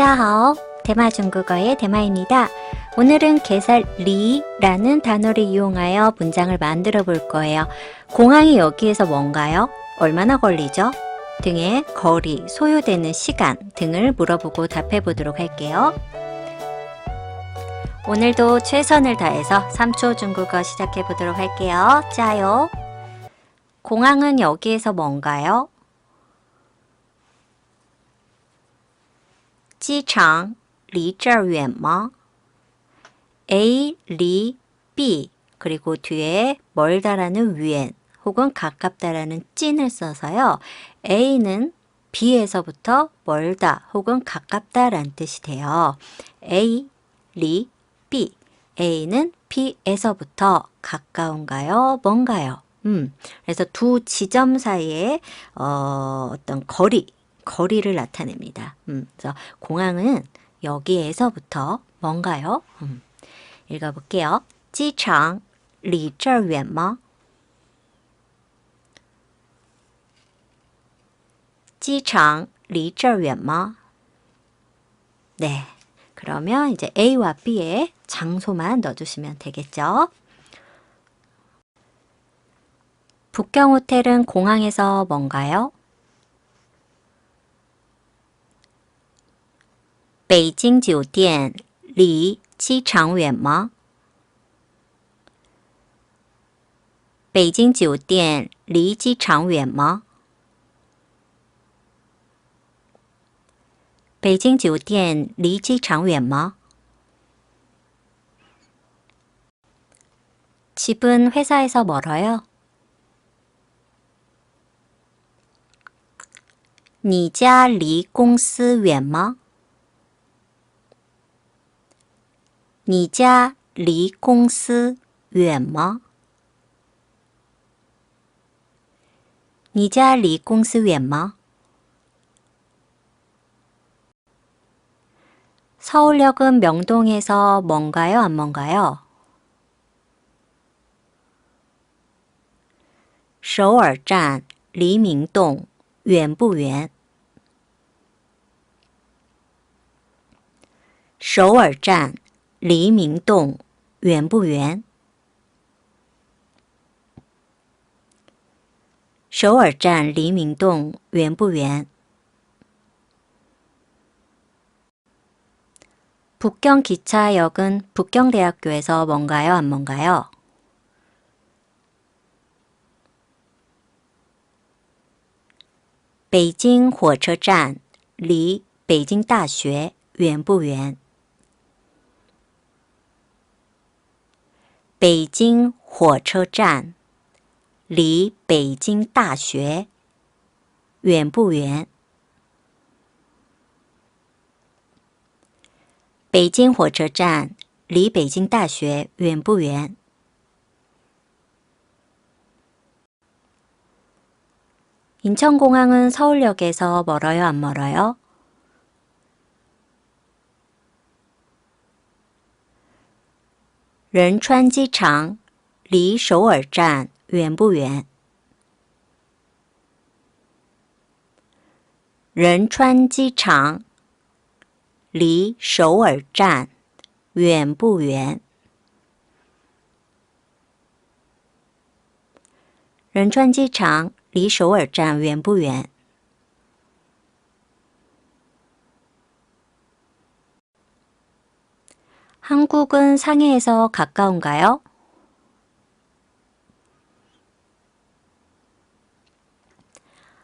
안녕하세요. 대마 중국어의 대마입니다. 오늘은 개살 리라는 단어를 이용하여 문장을 만들어 볼 거예요. 공항이 여기에서 뭔가요? 얼마나 걸리죠? 등의 거리, 소요되는 시간 등을 물어보고 답해 보도록 할게요. 오늘도 최선을 다해서 3초 중국어 시작해 보도록 할게요. 짜요. 공항은 여기에서 뭔가요? 机场离这儿远吗? A, 리, B 그리고 뒤에 멀다라는 위엔 혹은 가깝다라는 찐을 써서요. A는 B에서부터 멀다 혹은 가깝다라는 뜻이 돼요. A, 리, B. A는 B에서부터 가까운가요? 뭔가요? 음, 그래서 두 지점 사이에 어, 어떤 거리, 거리를 나타냅니다. 음, 그래서 공항은 여기에서부터 뭔가요? 음, 읽어볼게요. 机场离这儿远吗?机场离这儿远吗? 네. 그러면 이제 A와 B의 장소만 넣어주시면 되겠죠. 북경 호텔은 공항에서 뭔가요? 北京酒店离机场远吗？北京酒店离机场远吗？北京酒店离机场远吗？ 집은 회사에서 멀어요? 你家离公司远吗？ 你家离公司远吗？你家离公司远吗？ 서울역은 명동에서 먼가요, 안 먼가요? 首尔站离明洞远不远？首尔站 离明洞远不远？首尔站离明洞远不远？ 북경 기차역은 북경대학교에서 먼가요, 안 먼가요? 北京火车站离北京大学远不远？ 北京火车站离北京大学远不远？北京火车站离北京大学远不远？ 인천공항은 서울역에서 멀어요, 안 멀어요? 仁川机场离首尔站远不远？仁川机场离首尔站远不远？仁川机场离首尔站远不远？ 한국은 상해에서 가까운가요?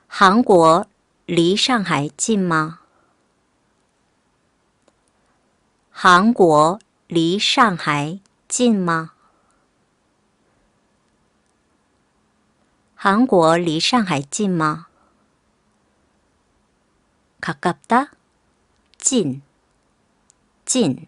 한국 离上海近吗? 한국 离上海近吗? 한국 离上海近吗? 가깝다? 찐, 찐.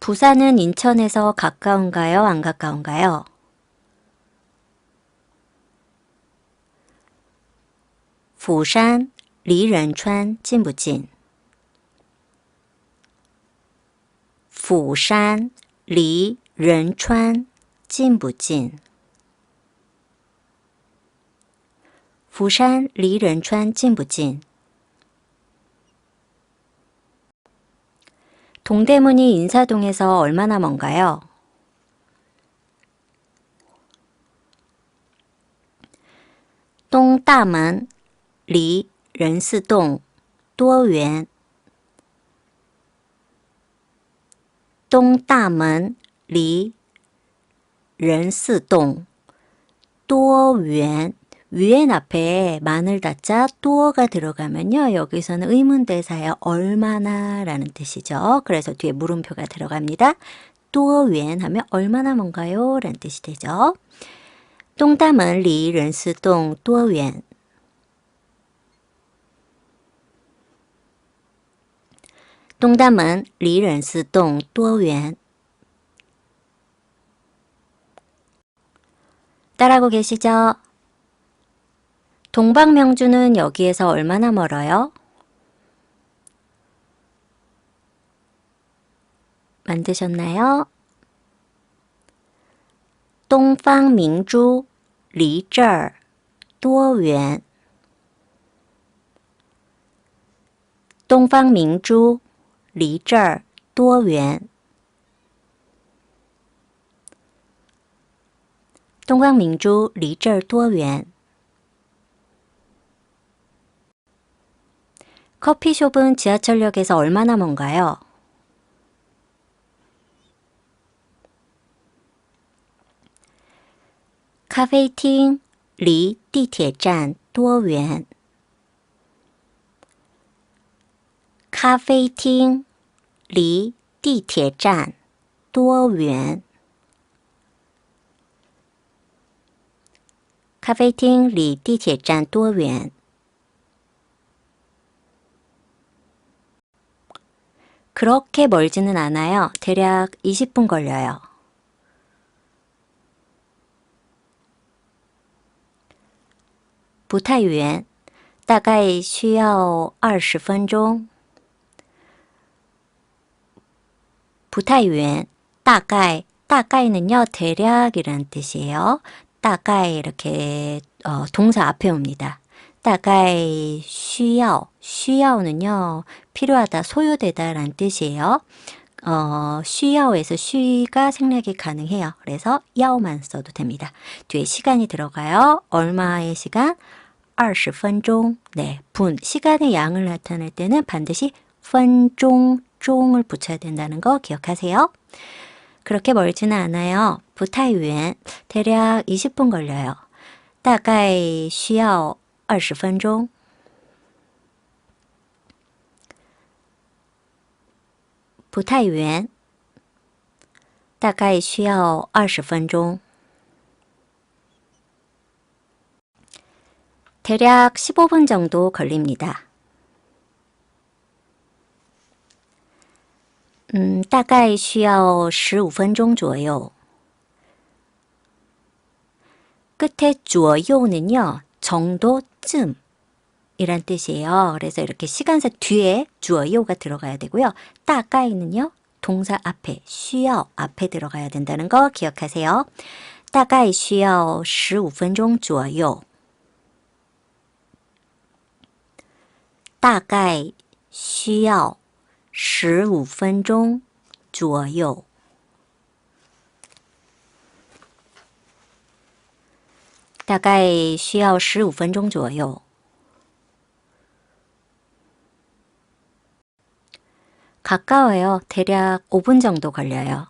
부산은 인천에서 가까운가요? 안 가까운가요? 부산 离仁川近不近？釜山离仁川近不近？釜山离仁川近不近？ 동대문이 인사동에서 얼마나 먼가요? 동다문, 리, 런스동, 도연 동다문, 리, 런스동, 도연 위엔 앞에 마늘 닫자 또가 들어가면요. 여기서는 의문대사의 얼마나 라는 뜻이죠. 그래서 뒤에 물음표가 들어갑니다. 또 위엔 하면 얼마나 뭔가요? 라는 뜻이 되죠. 똥담은 리 른스동 또 위엔 똥담은 리 른스동 또 위엔 따라하고 계시죠? 동방명주는 여기에서 얼마나 멀어요? 만드셨나요? 东方明珠离这儿多远？东方明珠离这儿多远？东方明珠离这儿多远？ 커피숍은 지하철역에서 얼마나 먼가요? 카페厅 离地铁站多远? 카페厅 离地铁站多远? 카페厅 离地铁站多远? 그렇게 멀지는 않아요. 대략 20분 걸려요. 부타유엔 大概需要20分钟. 부타유엔 大概 大概는요 대략이라는 뜻이에요. 大概 이렇게 어, 동사 앞에 옵니다. 大概需要 需要는요 필요하다 소요되다 라는 뜻이에요 어, 쉬야오에서 쉬가 생략이 가능해요 그래서 야오만 써도 됩니다 뒤에 시간이 들어가요 얼마의 시간? 20分钟 네, 분 시간의 양을 나타낼 때는 반드시 分钟 종을 붙여야 된다는 거 기억하세요 그렇게 멀지는 않아요 부타유엔 대략 20분 걸려요 大概需要二十分 不太远，大概需要二十分钟。대략15분정도걸립니다嗯，大概需要十五分钟左右。끝에左右는요 정도쯤 이란 뜻이에요. 그래서 이렇게 시간사 뒤에 주어요가 들어가야 되고요. 따가이는요. 동사 앞에, 쉬어 앞에 들어가야 된다는 거 기억하세요. 大概需要十五分钟左右.大概需要十五分钟左右. 大概需要十五分钟左右。 가까워요대략5분정도걸려요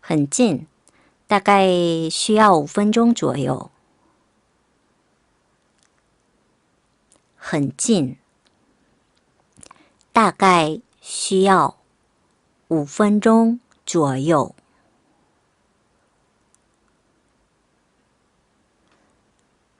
很近，大概需要五分钟左右。很近，大概需要。五分钟左右，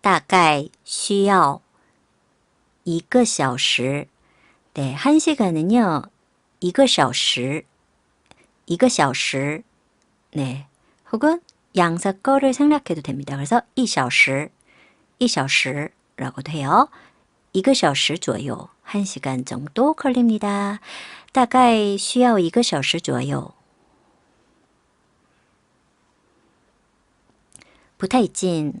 大概需要一个小时。네1시간은요一个小时一个小时네 혹은 양사 거를 생략해도 됩니다. 그래서 1小时 1小时라고도 해요. 一个小时左右 1시간 정도 걸립니다. 大概需要一个小时左右不太近，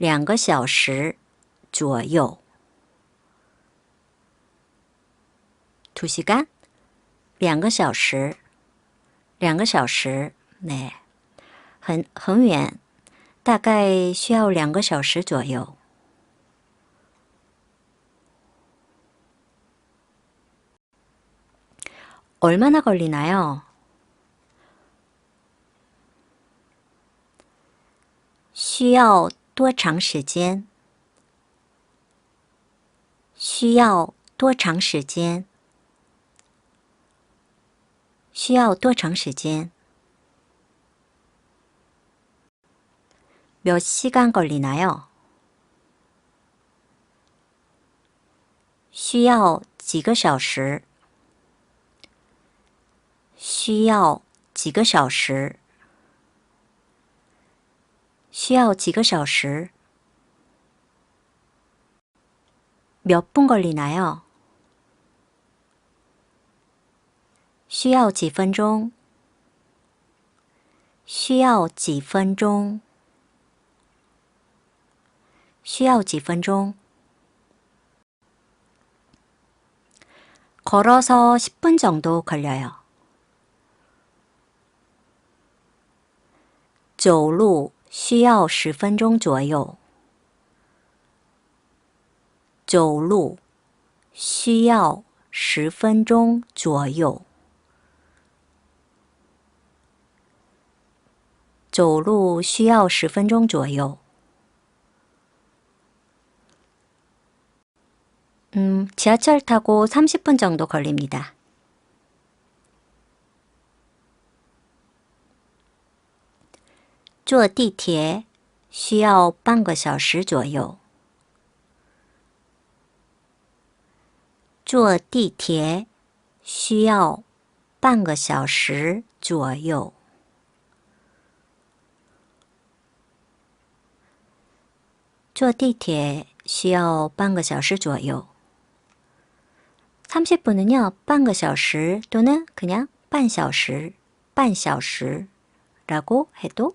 两个小时左右。2시간两个小时，两个小时，네，很很远，大概需要两个小时左右。 얼마나 걸리나요? 需要 多长时间?需要多长时间?需要多长时间?몇 시간 걸리나요? 需要几个小时?需要几个小时？ 需要几个小时？몇분걸리나요？需要几分钟？需要几分钟？需要几分钟？걸어서10분정도걸려요。 走路 需要十分钟左右。走路需要十分钟左右。走路需要十分钟左右。음, 지하철 타고 30분 정도 걸립니다. 坐地铁需要半个小时左右。坐地铁需要半个小时左右。坐地铁需要半个小时左右。30분은요半个小时또는그냥半小时,半小时라고해도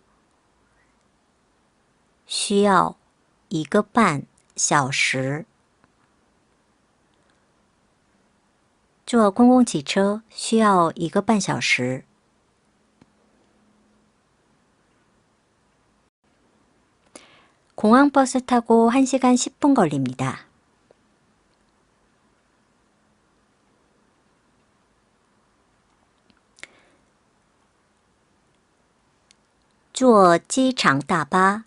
需要一个半小时。坐公共汽车需要一个半小时。공항버스타고1시간10분걸립니다坐机场大巴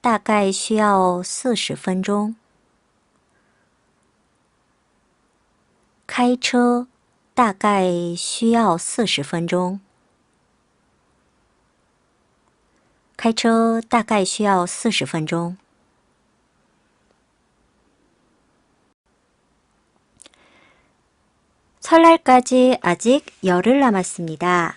大概需要40分钟.开车大概需要40分钟.开车大概需要40分钟. 설날까지 아직 열흘 남았습니다.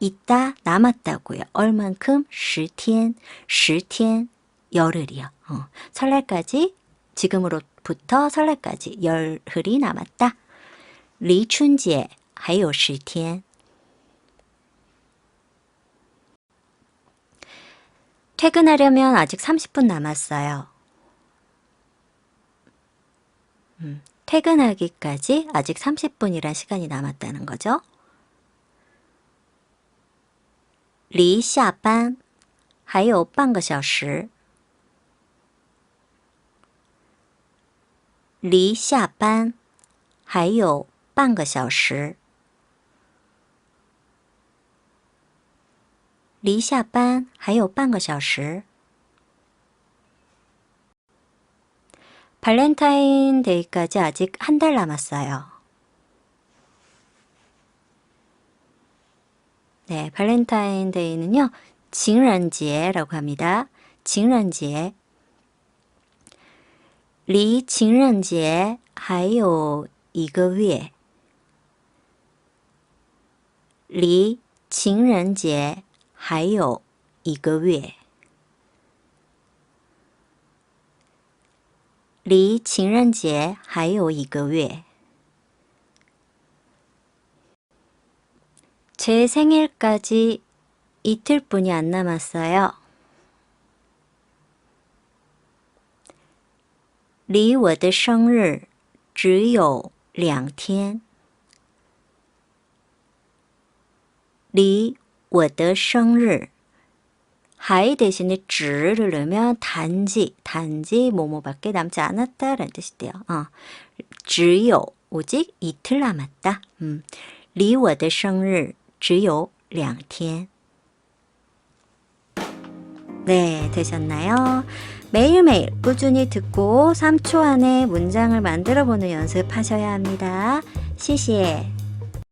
있다, 남았다고요. 얼만큼? 10天, 10天, 열흘이요. 어, 설날까지, 지금으로부터 설날까지 열흘이 남았다. 리 춘제, 还有10天. 퇴근하려면 아직 30분 남았어요. 음, 퇴근하기까지 아직 30분이란 시간이 남았다는 거죠. 离下班还有半个小时。离下班还有半个小时。离下班还有半个小时。발렌타인데이까지 아직 한 달 남았어요. 네, 발렌타인데이는요, 情人节라고 합니다. 情人节. 离情人节还有一个月。离情人节还有一个月。离情人节还有一个月。 제 생일까지 이틀뿐이 안 남았어요. 离我的生日只有两天。离我的生日 하이 대신에 只를 넣으면 단지, 단지 뭐뭐밖에 남지 않았다라는 뜻이 돼요. 어, 只有 오직 이틀 남았다. 음, 离我的生日 只有两天. 네, 되셨나요? 매일매일 꾸준히 듣고 3초 안에 문장을 만들어 보는 연습하셔야 합니다. 시시해.